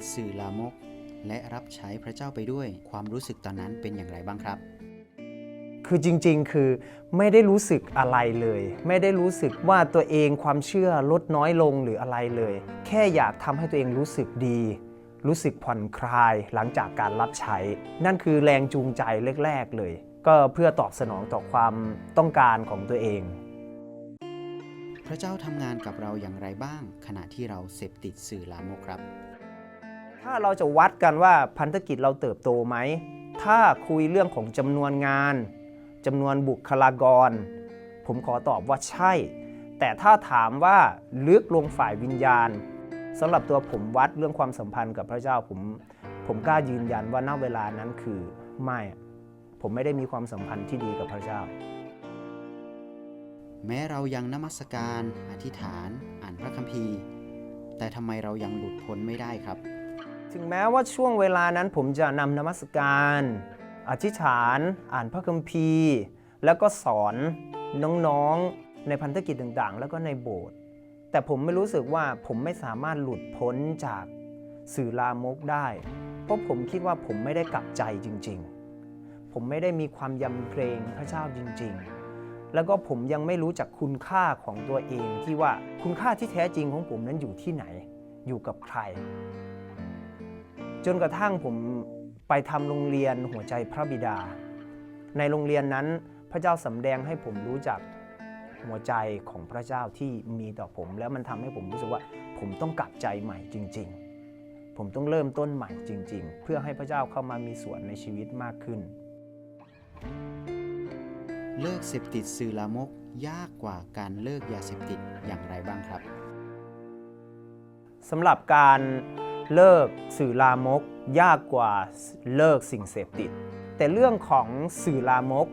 ดสื่อลามก และรับใช้พระเจ้าไปด้วย ความรู้สึกตอนนั้นเป็นอย่างไรบ้างครับ คือจริงๆ คือไม่ได้รู้สึกอะไรเลย ไม่ได้รู้สึกว่าตัวเองความเชื่อลดน้อยลงหรืออะไรเลย แค่อยากทำให้ตัวเองรู้สึกดี รู้สึกผ่อนคลายหลังจากการรับใช้ นั่นคือแรงจูงใจแรกๆเลย ก็เพื่อตอบสนองต่อความต้องการของตัวเองพระเจ้าทำงานกับเราอย่างไรบ้าง ขณะที่เราเสพติดสื่อลามกครับ ถ้าเราจะวัดกันว่าพันธกิจเราเติบโตไหม ถ้าคุยเรื่องของจำนวนงานจำนวนบุคลากร ผมขอตอบว่าใช่ แต่ถ้าถามว่าลึกลงฝ่ายวิญญาณสำหรับตัวผมวัดเรื่องความสัมพันธ์กับพระเจ้าผม ผมกล้ายืนยันว่าณเวลานั้นคือไม่ ผมไม่ได้มีความสัมพันธ์ที่ดีกับพระเจ้า แม้เรายังนมัสการ อธิษฐาน อ่านพระคัมภีร์ แต่ทำไมเรายังหลุดพ้นไม่ได้ครับ ถึงแม้ว่าช่วงเวลานั้นผมจะนำนมัสการ อธิษฐาน อ่านพระคัมภีร์ แล้วก็สอนน้องๆ ในพันธกิจต่างๆ แล้วก็ในโบสถ์แต่ผมไม่รู้สึกว่าผมไม่สามารถหลุดพ้นจากสื่อลามกได้ เพราะผมคิดว่าผมไม่ได้กลับใจจริง ๆ ผมไม่ได้มีความยำเกรงพระเจ้าจริง ๆ แล้วก็ผมยังไม่รู้จักคุณค่าของตัวเองที่ว่าคุณค่าที่แท้จริงของผมนั้นอยู่ที่ไหน อยู่กับใคร จนกระทั่งผมไปทำโรงเรียนหัวใจพระบิดา ในโรงเรียนนั้นพระเจ้าสำแดงให้ผมรู้จักหัวใจของพระเจ้าที่มีต่อผม แล้วมันทำให้ผมรู้สึกว่าผมต้องกลับใจใหม่จริง ๆ ผมต้องเริ่มต้นใหม่จริง ๆ เพื่อให้พระเจ้าเข้ามามีส่วนในชีวิตมากขึ้น เลิกเสพติดสื่อลามกยากกว่าการเลิกยาเสพติดอย่างไรบ้างครับสำหรับการ เลิกสื่อลามก ยากกว่าเลิกสิ่งเสพติด แต่เรื่องของสื่อลามก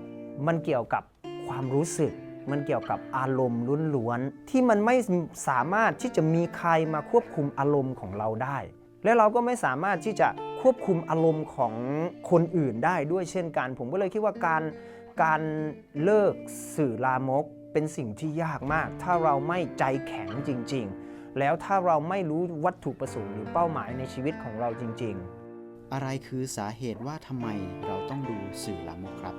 มันเกี่ยวกับความรู้สึก มันเกี่ยวกับอารมณ์ล้วนๆที่มันไม่สามารถที่จะมีใครมาควบคุมอารมณ์ของเราได้ และเราก็ไม่สามารถที่จะควบคุมอารมณ์ของคนอื่นได้ด้วยเช่นกัน ผมก็เลยคิดว่าการการเลิกสื่อลามกเป็นสิ่งที่ยากมาก ถ้าเราไม่ใจแข็งจริง ๆ แล้วถ้าเราไม่รู้วัตถุประสงค์หรือเป้าหมายในชีวิตของเราจริง ๆ อะไรคือสาเหตุว่าทำไมเราต้องดูสื่อลามกครับ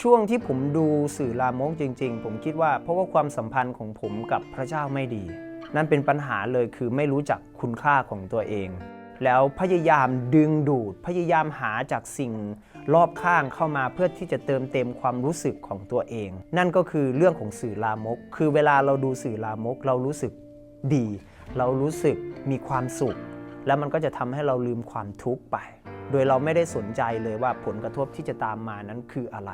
ช่วงที่ผมดูสื่อลามกจริง ๆ ผมคิดว่าเพราะว่าความสัมพันธ์ของผมกับพระเจ้าไม่ดี นั่นเป็นปัญหาเลยคือไม่รู้จักคุณค่าของตัวเอง แล้วพยายามดึงดูด พยายามหาจากสิ่งรอบข้างเข้ามาเพื่อที่จะเติมเต็มความรู้สึกของตัวเอง นั่นก็คือเรื่องของสื่อลามก คือเวลาเราดูสื่อลามก เรารู้สึกดี เรารู้สึกมีความสุข แล้วมันก็จะทำให้เราลืมความทุกข์ไป โดยเราไม่ได้สนใจเลยว่าผลกระทบที่จะตามมานั้นคืออะไร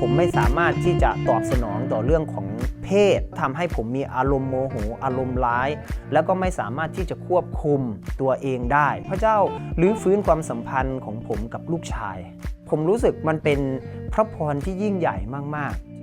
ผมไม่สามารถที่จะตอบสนองต่อเรื่องของเพศทำให้ผมมีอารมณ์โมโหอารมณ์ร้าย แล้วก็ไม่สามารถที่จะควบคุมตัวเองได้ พระเจ้ารื้อฟื้นความสัมพันธ์ของผมกับลูกชาย ผมรู้สึกมันเป็นพระพรที่ยิ่งใหญ่มากๆ